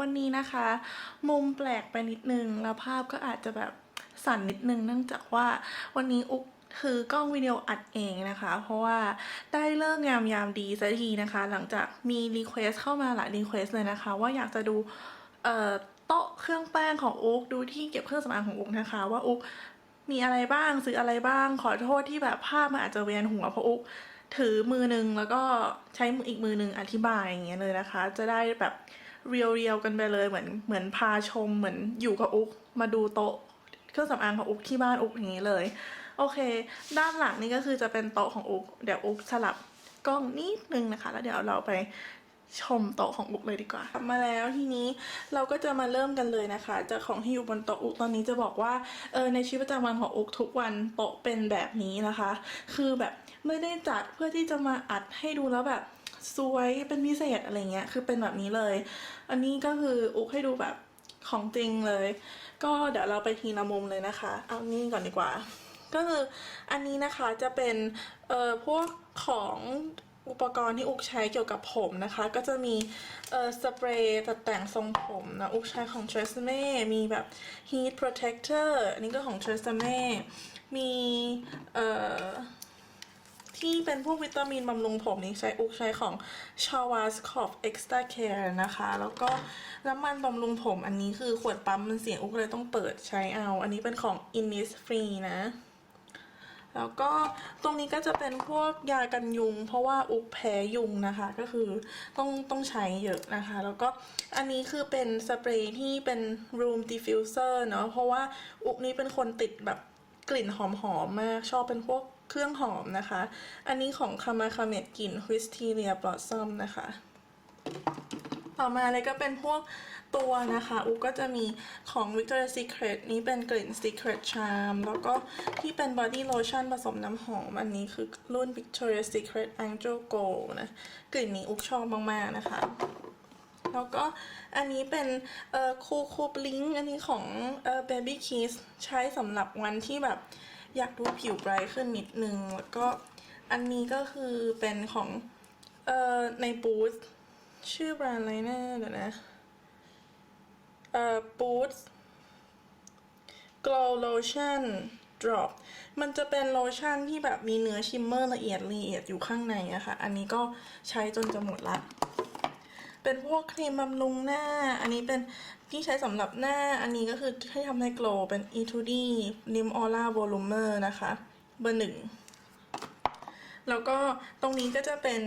วันนี้นะคะ มุมแปลกไปนิดนึง แล้วภาพก็อาจจะแบบสั่นนิดนึงเนื่องจากว่าวันนี้อุกถือกล้องวิดีโออัดเองนะคะ เพราะว่าได้เลิกงามยามดีสักทีนะคะ หลังจากมีรีเควสเข้ามาหลายรีเควสเลยนะคะ ว่าอยากจะดูโต๊ะเครื่องแป้งของอุกดูที่เก็บเครื่องสำอางของอุกนะคะ ว่าอุกมีอะไรบ้างซื้ออะไรบ้าง ขอโทษที่แบบภาพมันอาจจะเวียนหัวเพราะอุกถือมือหนึ่งแล้วก็ใช้มืออีกมือหนึ่งอธิบายอย่างเงี้ยเลยนะคะ จะได้แบบ เรียวๆกันไปเลยเหมือนเหมือนพาชมเหมือนอยู่กับอุกมาดูโต๊ะเครื่องสำอางของอุกที่บ้านอุกอย่างนี้เลย โอเค ด้านหลังนี่ก็คือจะเป็นโต๊ะของอุกเดี๋ยวอุกสลับกล้องนิดนึงนะคะ แล้วเดี๋ยวเราไปชมโต๊ะของอุกเลยดีกว่า มาแล้วทีนี้เราก็จะมาเริ่มกันเลยนะคะ จากของที่อยู่บนโต๊ะอุกตอนนี้จะบอกว่าเออในชีวิตประจำวันของอุกทุกวันโต๊ะเป็นแบบนี้นะคะ คือแบบไม่ได้จัดเพื่อที่จะมาอัดให้ดูแล้วแบบ สวยเป็นพิเศษอะไรเงี้ยคือเป็นแบบนี้เลย อันนี้ก็คืออุกให้ดูแบบของจริงเลย ก็เดี๋ยวเราไปทีละมุมเลยนะคะ เอานี่ก่อนดีกว่า ก็คืออันนี้นะคะจะเป็นเอ่อพวกของอุปกรณ์ที่อุกใช้เกี่ยวกับผมนะคะ ก็จะมีเอ่อสเปรย์ตัดแต่งทรงผมนะอุกใช้ของ t r e s m e มีแบบ heat protector อันนี้ก็ของ t r e s m e มีเอ่อ ที่เป็นพวกวิตามินบำรุงผมนี่ใช้อุกใช้ของ c h a w a s c o f Extra Care นะคะ แล้วก็น้ำมันบำรุงผมอันนี้คือขวดปั๊มมันเสียอุกเลยต้องเปิดใช้เอา อันนี้เป็นของ Innisfree นะแล้วก็ตรงนี้ก็จะเป็นพวกยากันยุง เพราะว่าอุกแพ้ยุงนะคะ ก็คือต้องต้องใช้เยอะนะคะ แล้วก็อันนี้คือเป็นสเปรย์ที่เป็น room diffuser เนาะเพราะว่าอุกนี้เป็นคนติดแบบกลิ่นหอมๆมากชอบเป็นพวก เครื่องหอมนะคะ อันนี้ของคามาคาเมดกลิ่น Wisteria Blossom นะคะ ต่อมาเลยก็เป็นพวกตัวนะคะอุก็จะมีของ Victoria's Secret นี้เป็นกลิ่น Secret Charm แล้วก็ที่เป็น Body Lotion ผสมน้ำหอม อันนี้คือรุ่น Victoria's Secret Angel Gold นะ กลิ่นนี้อุกชอบมาก ๆ นะคะ แล้วก็อันนี้เป็นเอ่อคูคูบลิงอันนี้ของเอ่อ Baby Kiss ใช้สำหรับวันที่แบบ อยากดูผิวไบรท์ขึ้นนิดนึง แล้วก็อันนี้ก็คือเป็นของ เอ่อ ในบูธชื่อแบรนด์อะไรนะเดี๋ยวนะ เอ่อ Boots Glow Lotion Drop มันจะเป็นโลชั่นที่แบบมีเนื้อชิมเมอร์ละเอียดละเอียดอยู่ข้างในอะค่ะอันนี้ก็ใช้จนจะหมดละ เป็นพวกครีมบำรุงหน้า อันนี้เป็นที่ใช้สำหรับหน้า อันนี้ก็คือให้ทำให้โกลว์เป็น E2D Lim Aura Volumer นะคะ เบอร์หนึ่ง แล้วก็ตรงนี้ก็จะเป็น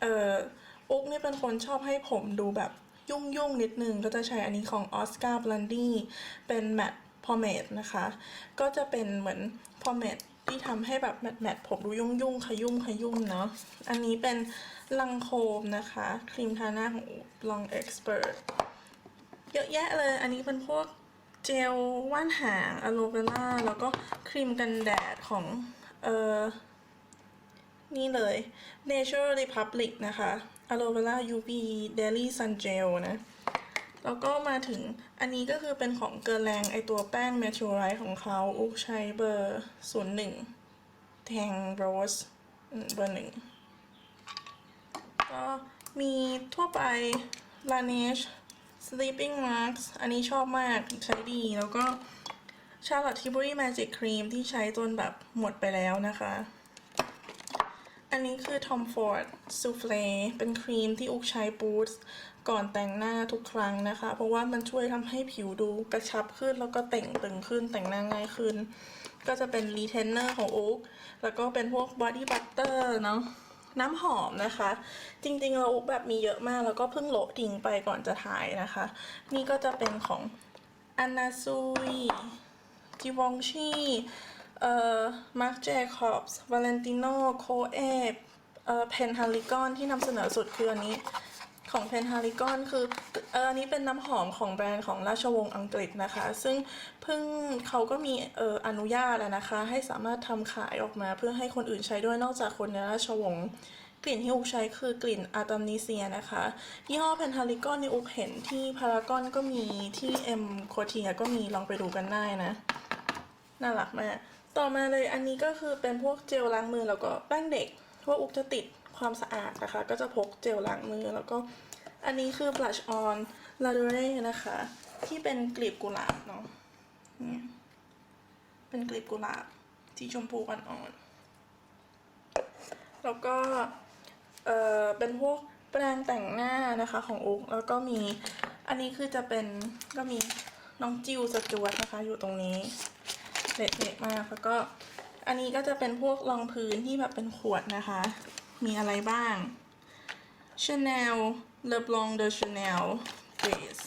เอ่อ อุ๊กนี่เป็นคนชอบให้ผมดูแบบยุ่งยุ่งๆนิดนึง ก็จะใช้อันนี้ของ Oscar Blundy เป็นแมตต์พอเมดนะคะ ก็จะเป็นเหมือนพอเมด ที่ทำให้แบบแมตต์แมตต์ผมดูยุ่งยุ่งขยุ่มขยุ่มเนาะ อันนี้เป็นลังโคมนะคะ ครีมทาหน้าของลอง Expert เยอะแยะเลย อันนี้เป็นพวกเจลว่านหางอะโลเวล่าแล้วก็ครีมกันแดดของ เออนี่เลย Nature Republic นะคะ Aloe Vera UV Daily Sun Gel นะ แล้วก็มาถึงอันนี้ก็คือเป็นของเกอร์แรงไอตัวแป้ง Meteorite ของเขาอุกใช้เบอร์01แทงโรสเบอร์หนึ่งก็มีทั่วไป Laneige Sleeping Mask อันนี้ชอบมากใช้ดีแล้วก็ Charlotte Tilbury Magic Cream ที่ใช้จนแบบหมดไปแล้วนะคะ อันนี้คือ Tom Ford Souffle เป็นครีมที่อุกใช้บูสต์ก่อนแต่งหน้าทุกครั้งนะคะ เพราะว่ามันช่วยทำให้ผิวดูกระชับขึ้นแล้วก็แต่งตึงขึ้นแต่งหน้าง่ายขึ้น ก็จะเป็น Retailer ของอุกแล้วก็เป็นพวก Body Butter เนาะน้ำหอมนะคะ จริงๆเราอุกแบบมีเยอะมากแล้วก็เพิ่งโละทิ้งไปก่อนจะถ่ายนะคะ นี่ก็จะเป็นของ Anna Sui จิวองชี เอ่อมาร์คเจคอบส์วาเลนติโนโคเอฟเอ่อเพนฮาริกอนที่นำเสนอสุดคืออันนี้ของเพนฮาริกอนคือเอออันนี้เป็นน้ำหอมของแบรนด์ของราชวงศ์อังกฤษนะคะ ซึ่งเพิ่งเขาก็มีเอออนุญาตแล้วนะคะ ให้สามารถทำขายออกมาเพื่อให้คนอื่นใช้ด้วยนอกจากคนในราชวงศ์กลิ่นที่อุกใช้คือกลิ่นอาร์ตมนิเซียนะคะ ยี่ห้อเพนทาริกอนนี่อุกเห็นที่พารากอนก็มีที่เอ็มโคเทียก็มีลองไปดูกันได้นะ น่ารักมาก ต่อมาเลยอันนี้ก็คือเป็นพวกเจลล้างมือแล้วก็แป้งเด็กพว่าอุกจะติดความสะอาดนะคะ ก็จะพกเจลล้างมือแล้วก็อันนี้คือ blush on l a d o r e นะคะ ที่เป็นกลีบกุหลาบเนาะเนี่ยเป็นกลีบกุหลาบสีชมพูอ่อนๆแล้วก็เออเป็นพวกแปรงแต่งหน้านะคะของอุกแล้วก็มีอันนี้คือจะเป็นก็มีน้องจิวสจวตนะคะอยู่ตรงนี้ เละๆมากแล้วก็อันนี้ก็จะเป็นพวกรองพื้นที่แบบเป็นขวดนะคะ มีอะไรบ้าง Chanel Le Blanc de Chanel Base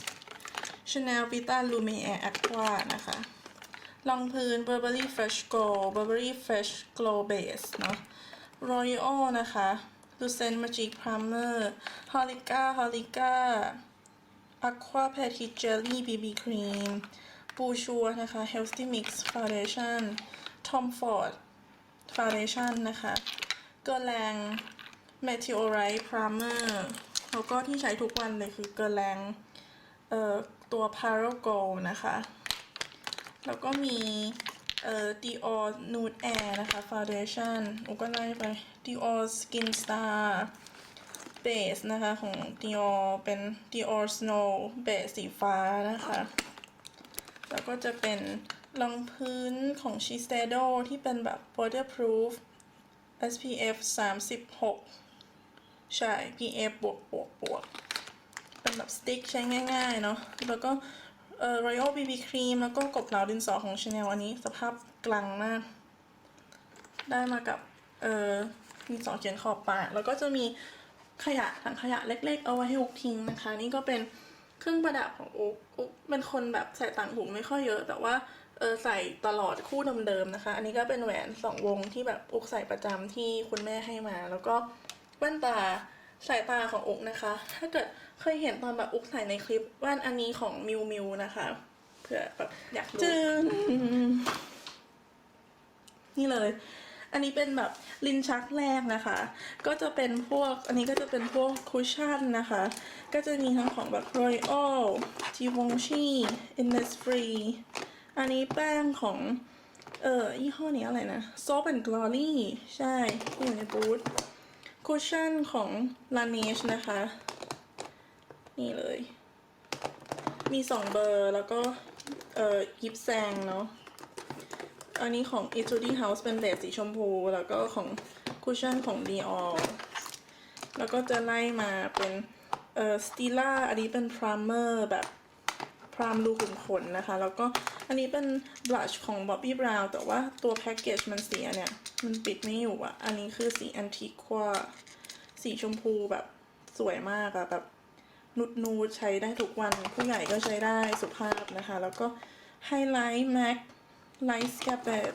Chanel Vita Lumiere Aqua นะคะรองพื้น Burberry Fresh Glow Burberry Fresh Glow Base เนอะ Royal นะคะ Lucent Magic Primer Holika Holika Aqua Petit Jelly BB Cream ปูชัวนะคะ Healthy Mix Foundation Tom Ford Foundation นะคะเกอร์แรง Meteorite Primer แล้วก็ที่ใช้ทุกวันเลยคือเกอร์แรงเอ่อตัว Parago นะคะ แล้วก็มีเอ่อ Dior Nude Air นะคะ Foundation อุก็ไล่ไป Dior Skin Star Base นะคะ ของ Dior เป็น Dior Snow Base สีฟ้านะคะ แล้วก็จะเป็นรองพื้นของ Shiseido ที่เป็นแบบ waterproof SPF 36 ใช่ PF บวกบวกบวกเป็นแบบสติ๊กใช้ง่ายๆ เนาะแล้วก็เอ่อ Royal BB Cream แล้วก็กบเหลาดินสอของ Chanel อันนี้สภาพกลางมาก ได้มากับ เอ่อมีสองเขียนขอบปาก แล้วก็จะมีขยะถังขยะเล็กๆ เอาไว้ให้อุกทิ้งนะคะ นี่ก็เป็น เครื่องประดับของอุกอุกเป็นคนแบบใส่ต่างหูไม่ค่อยเยอะ แต่ว่าเออใส่ตลอดคู่เดิมๆนะคะ อันนี้ก็เป็นแหวนสองวงที่แบบอุกใส่ประจำที่คุณแม่ให้มา แล้วก็แว่นตาสายตาของอุกนะคะ ถ้าเกิดเคยเห็นตอนแบบอุกใส่ในคลิปแว่นอันนี้ของมิวมิวนะคะเผื่อแบบอยากรู้จึงนี่เลย อันนี้เป็นแบบลิ้นชักแรกนะคะ ก็จะเป็นพวกอันนี้ก็จะเป็นพวกคุชชั่นนะคะ ก็จะมีทั้งของแบบ Royal Givenchy Innisfree อันนี้แป้งของเอ่อยี่ห้อนี้อะไรนะ Soap and Glory ใช่อยู่ในบูธคุชชั่นของ Laneige นะคะ นี่เลย มีสองเบอร์แล้วก็ เอ่อยิปแซงเนาะ อันนี้ของ Etude House เป็นเบสสีชมพู แล้วก็ของคุชชั่นของ Dior แล้วก็จะไล่มาเป็นเอ่อ Stila อันนี้เป็น primer แบบพรามรูขุมขนนะคะ แล้วก็อันนี้เป็น blush ของ Bobbi Brown แต่ว่าตัวแพ็กเกจมันเสียเนี่ย มันปิดไม่อยู่อะอันนี้คือสี Antiqua สีชมพูแบบสวยมากอะแบบนูดนูดๆใช้ได้ทุกวันผู้ใหญ่ก็ใช้ได้สุภาพนะคะ แล้วก็ Highlight MAC Light Scabbard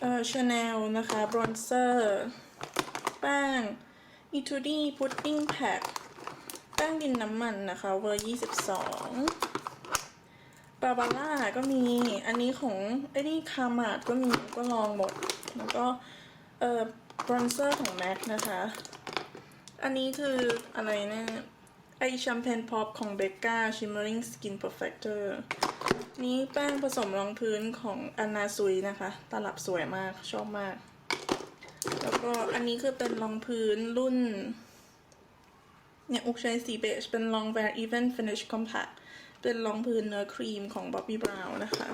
เอ่อ Chanel นะคะ Bronzer แป้ง Etude Pudding Pack แป้งดินน้ำมันนะคะเวอร์ยี่สิบสองบาบาร่าก็มีอันนี้ของไอ้นี่คามาดก็มีก็ลองหมด แล้วก็เอ่อบรอนเซอร์ของ MAC นะคะ อันนี้คืออะไรนะไอแชมเปญพอปของเบกกา Shimmering Skin Perfector นี้ นี้แป้งผสมรองพื้นของอนนาซุยนะคะ ตลับสวยมากชอบมาก แล้วก็อันนี้คือเป็นรองพื้นรุ่น เนี่ย อุกใช้สีเบจเป็น long wear even finish compact เป็นรองพื้นเนื้อครีมของ Bobbi Brown นะคะ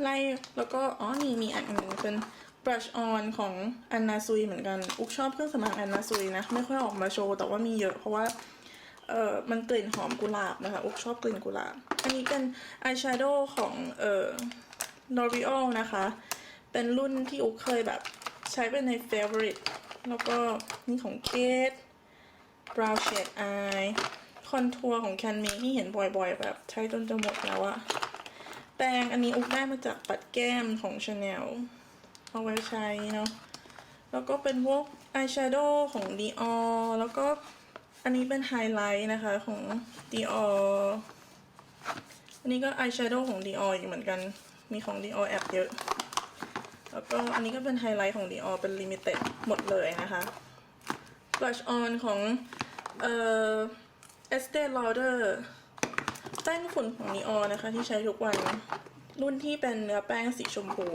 ไล่แล้วก็ อ๋อ นี่มีอันหนึงเป็น brush on ของอันนาซุยเหมือนกัน อุกชอบเครื่องสำอางอันนาซุยนะ ไม่ค่อยออกมาโชว์ แต่ว่ามีเยอะเพราะว่า เอ่อมันกลิ่นหอมกุหลาบนะคะอุกชอบกลิ่นกุหลาบ อันนี้เป็น eyeshadow ของเอ่อ L'Oreal นะคะ เป็นรุ่นที่อุกเคยแบบใช้เป็นใน favorite แล้วก็นี่ของ Kate brow shade eye คอนทัวร์ของ Can Me ที่เห็นบ่อยๆ แบบใช้จนจะหมดแล้วอะแปรงอันนี้อุกได้มาจากปัดแก้มของ Chanel เอาไว้ใช้เนาะแล้วก็เป็นพวกอายแชโดว์ของ Dior แล้วก็ อันนี้เป็นไฮไลท์นะคะของ Dior อันนี้ก็อายแชโดว์ของ Dior อีกเหมือนกัน มีของ Dior แอบเยอะ แล้วก็อันนี้ก็เป็นไฮไลท์ของ Dior เป็น limited หมดเลยนะคะ blush on ของเอ่อ Estee Lauder แป้งฝุ่นของ Dior นะคะ ที่ใช้ทุกวัน รุ่นที่เป็นเนื้อแป้งสีชมพู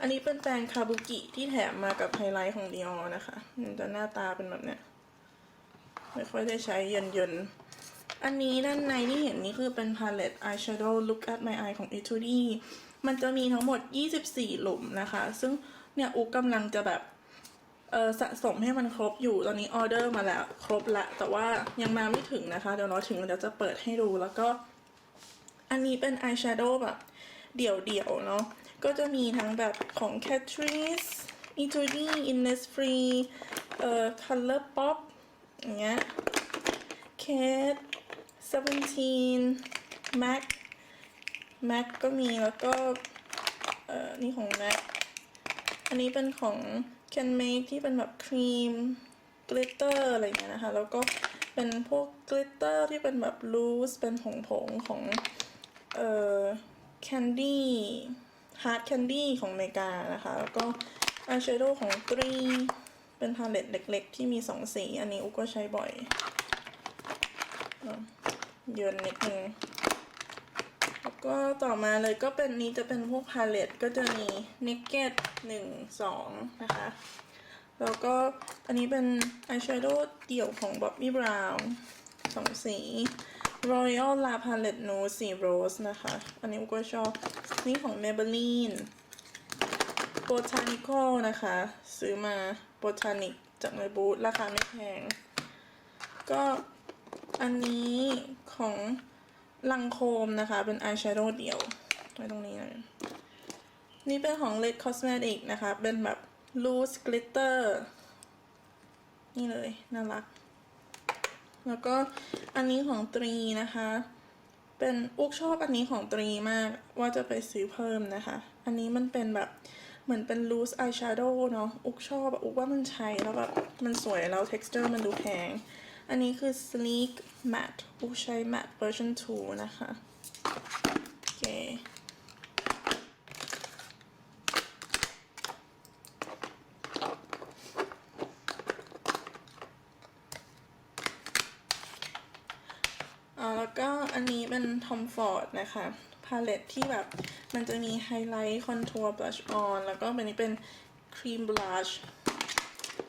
อันนี้เป็นแปรงคาบุกิที่แถมมากับไฮไลท์ของ Dior นะคะ จะหน้าตาเป็นแบบเนี้ย ไม่ค่อยได้ใช้เย็นๆ อันนี้ด้านในที่เห็นนี่คือเป็นพาเลต eyeshadow look at my eye ของ Etude มันจะมีทั้งหมด 24 หลุมนะคะ ซึ่งเนี่ยอุกกำลังจะแบบเออสะสมให้มันครบอยู่ตอนนี้ออเดอร์มาแล้ว ครบละ แต่ว่ายังมาไม่ถึงนะคะ เดี๋ยวเราถึงเดี๋ยวจะเปิดให้ดูแล้วก็ อันนี้เป็น eyeshadow แบบเดี่ยวๆเนาะก็จะมีทั้งแบบของ Catrice Etude Innisfree เอ่อ Color Pop อย่างเงี้ย Kate Seventeen Mac Mac ก็มีแล้วก็ เอ่อ นี่ของ Mac อันนี้เป็นของ Can Make ที่เป็นแบบครีม glitter อะไรเงี้ยนะคะ แล้วก็เป็นพวก glitter ที่เป็นแบบ loose เป็นผงผงๆของ เอ่อ candy hard candy ของอเมริกานะคะ แล้วก็ eyeshadow ของตรี เป็นพาเลตเล็กๆ ที่มีสองสี อันนี้อุกก็ใช้บ่อยเยินนิดนึงแล้วก็ต่อมาเลยก็เป็นนี้จะเป็นพวกพาเลตก็จะมี naked หนึ่งสองนะคะ แล้วก็อันนี้เป็น eyeshadow เดี่ยวของ Bobbi Brown สองสี Royal La Palette Nude สี Rose นะคะ อันนี้อุกก็ชอบ นี่ของ Maybelline Botanical นะคะ ซื้อมา Botanic จากในบูธราคาไม่แพง ก็อันนี้ของลังโคมนะคะ เป็น eyeshadow เดี่ยวไว้ตรงนี้เลยนี่เป็นของ Lit Cosmetic นะคะ เป็นแบบ loose glitter นี่เลย น่ารัก แล้วก็อันนี้ของตรีนะคะ เป็นอุกชอบอันนี้ของตรีมากว่าจะไปซื้อเพิ่มนะคะ อันนี้มันเป็นแบบ เหมือนเป็น loose eyeshadow เนาะ อุกชอบอะอุกว่ามันใช้แล้วแบบมันสวยแล้ว texture มันดูแพง อันนี้คือ sleek matte อุกใช้ matte version 2 นะคะ โอเค แล้วก็อันนี้เป็น Tom Ford นะคะ พาเลตที่แบบ มันจะมีไฮไลท์คอนทัวร์บลัชออนแล้วก็อันนี้เป็นครีมบลัช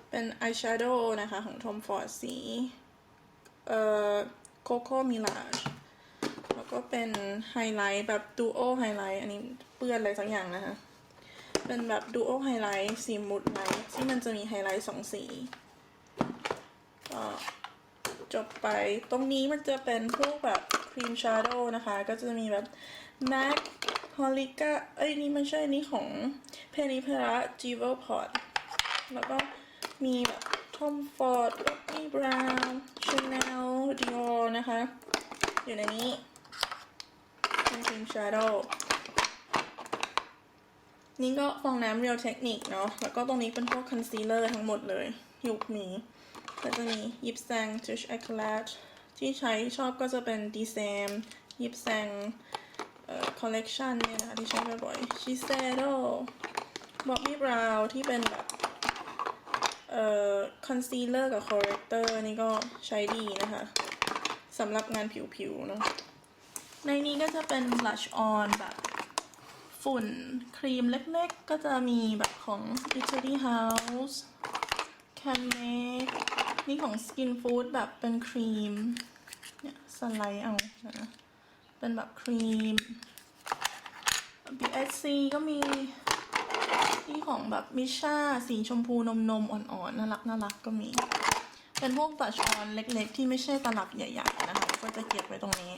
เป็นอายแชโดว์นะคะ ของ Tom Ford สีเอ่อโคโค่มิลาชแล้วก็เป็นไฮไลท์แบบดูโอไฮไลท์อันนี้เปื้อนอะไรสักอย่างนะคะ เป็นแบบดูโอไฮไลท์สีมุดไลท์ที่มันจะมีไฮไลท์สองสีก็ จบไป ตรงนี้มันจะเป็นพวกแบบครีมชาร์โดว์นะคะ ก็จะมีแบบ MAC h o l i c a เอ้ยนี่ไม่ใช่นี่ของ p e n n y p e r a g i v e l p o t แล้วก็มีแบบ Tom Ford Bobbi Brown Chanel Dior นะคะ อยู่ในนี้เป็นครีมชาร์โดว์นี่ก็ฟองน้ำ Real Technique เนาะ แล้วก็ตรงนี้เป็นพวกคอนซีลเลอร์ทั้งหมดเลย ยุคนี้ ก็จะมียิปแซง Touch Eclat ที่ใช้ชอบก็จะเป็น d ีแซมยิปแซงเอ่อ collection เนี่ยนะคะที่ใช้บ่อยๆ Shiseido Bobbi Brown ที่เป็นแบบเอ่อ concealer กับ corrector นี่ก็ใช้ดีนะคะสำหรับงานผิวๆเนาะในนี้ก็จะเป็น blush on แบบฝุ่นครีมเล็กๆ ก็จะมีแบบของ Etude House Can Make นี่ของ Skin Food แบบเป็นครีม เนี่ยสไลด์เอานะเป็นแบบครีม BSC ก็มีนี่ของแบบมิชาสีชมพูนมนมอ่อนๆ น่ารักน่ารักก็มี เป็นพวกตะช้อนเล็กๆ ที่ไม่ใช่ตลับใหญ่ ๆ นะคะ ก็จะเก็บไว้ตรงนี้